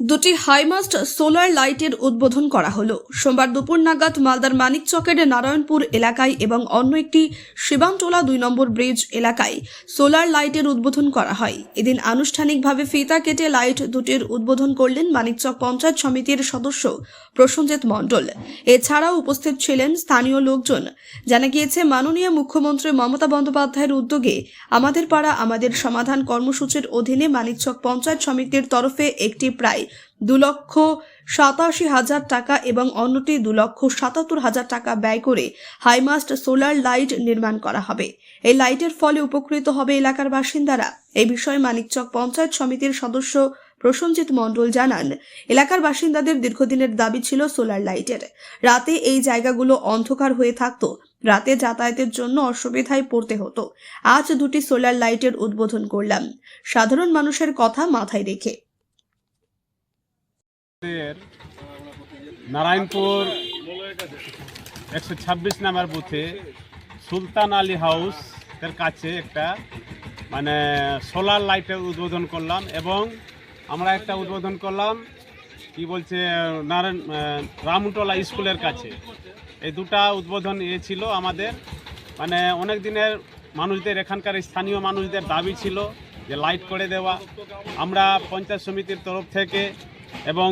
দুটি high mast solar লাইটের উদ্বোধন করা হলো। সোমবার দুপুর নাগাদ মালদার মানিকচকের নারায়ণপুর এলাকায় এবং অন্য একটি শিবানটোলা দুই নম্বর ব্রিজ এলাকায় সোলার লাইটের উদ্বোধন করা হয়। এদিন আনুষ্ঠানিকভাবে ফিতা কেটে লাইট দুটির উদ্বোধন করলেন মানিকচক পঞ্চায়েত সমিতির সদস্য প্রসঞ্জিৎ মণ্ডল। এছাড়াও উপস্থিত ছিলেন স্থানীয় লোকজন। জানা গিয়েছে, মাননীয় মুখ্যমন্ত্রী মমতা বন্দ্যোপাধ্যায়ের উদ্যোগে আমাদের পাড়া আমাদের সমাধান কর্মসূচির অধীনে মানিকচক পঞ্চায়েত সমিতির তরফে একটি প্রায় দু লক্ষ সাতাশি হাজার টাকা এবং অন্যটি দু লক্ষ সাতাত্তর হাজার টাকা ব্যয় করে হাইমাস্ট সোলার লাইট নির্মাণ করা হবে। এই লাইটের ফলে উপকৃত হবে এলাকার বাসিন্দারা। এই বিষয়ে মানিকচক পঞ্চায়েত সমিতির সদস্য প্রসঞ্জিৎ মণ্ডল জানান, এলাকার বাসিন্দাদের দীর্ঘদিনের দাবি ছিল সোলার লাইটের। রাতে এই জায়গাগুলো অন্ধকার হয়ে থাকতো। রাতে যাতায়াতের জন্য অসুবিধায় পড়তে হতো। আজ দুটি সোলার লাইটের উদ্বোধন করলাম। সাধারণ মানুষের কথা মাথায় রেখে। নারায়ণপুর একশো ছাব্বিশ নাম্বার বুথে সুলতান আলী হাউস এর কাছে একটা মানে সোলার লাইটের উদ্বোধন করলাম এবং আমরা একটা উদ্বোধন করলাম, কি বলছে, নারায়ণ রামটোলা স্কুলের কাছে। এই দুটা উদ্বোধন এ ছিল আমাদের। মানে অনেক দিনের মানুষদের, এখানকার স্থানীয় মানুষদের দাবি ছিল যে লাইট করে দেওয়া। আমরা পঞ্চায়েত সমিতির তরফ থেকে এবং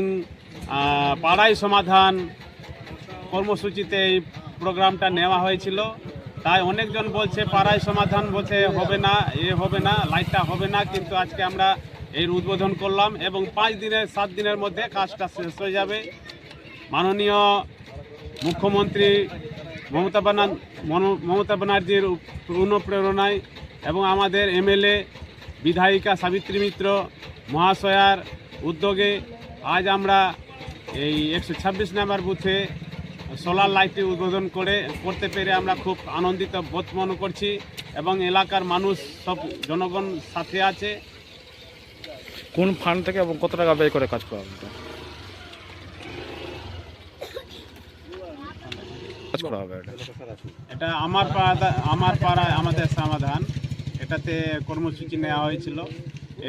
পাড়াই সমাধান কর্মসূচিতে এই প্রোগ্রামটা নেওয়া হয়েছিল। তাই অনেকজন বলছে, পাড়ায় সমাধান বলছে, হবে না, এ হবে না, লাইটটা হবে না, কিন্তু আজকে আমরা এর উদ্বোধন করলাম এবং পাঁচ দিনের, সাত দিনের মধ্যে কাজটা শেষ হয়ে যাবে। মাননীয় মুখ্যমন্ত্রী মমতা বানা মমতা ব্যানার্জির অনুপ্রেরণায় এবং আমাদের এমএলএ বিধায়িকা সাবিত্রী মিত্র মহাশয়ার উদ্যোগে আজ আমরা এই একশো ছাব্বিশ নাম্বার বুথে সোলার লাইটটি উদ্বোধন করে করতে পেরে আমরা খুব আনন্দিত বোধ মনে করছি এবং এলাকার মানুষ সব জনগণ সাথে আছে। কোন ফান্ড থেকে এবং কত টাকা ব্যয় করে কাজ করা হবে? এটা? কাজ করা হবে এটা। এটা আমার পাড়া আমার পাড়ায় আমাদের সমাধান। এটাতে কর্মসূচি নেওয়া হয়েছিল।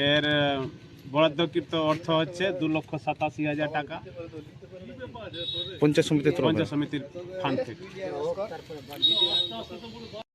এর বরাদ্দকৃত অর্থ হচ্ছে দু লক্ষ সাতাশি হাজার টাকা। পঞ্চায়েত সমিতির পঞ্চায়েত সমিতির ফান্ড থেকে।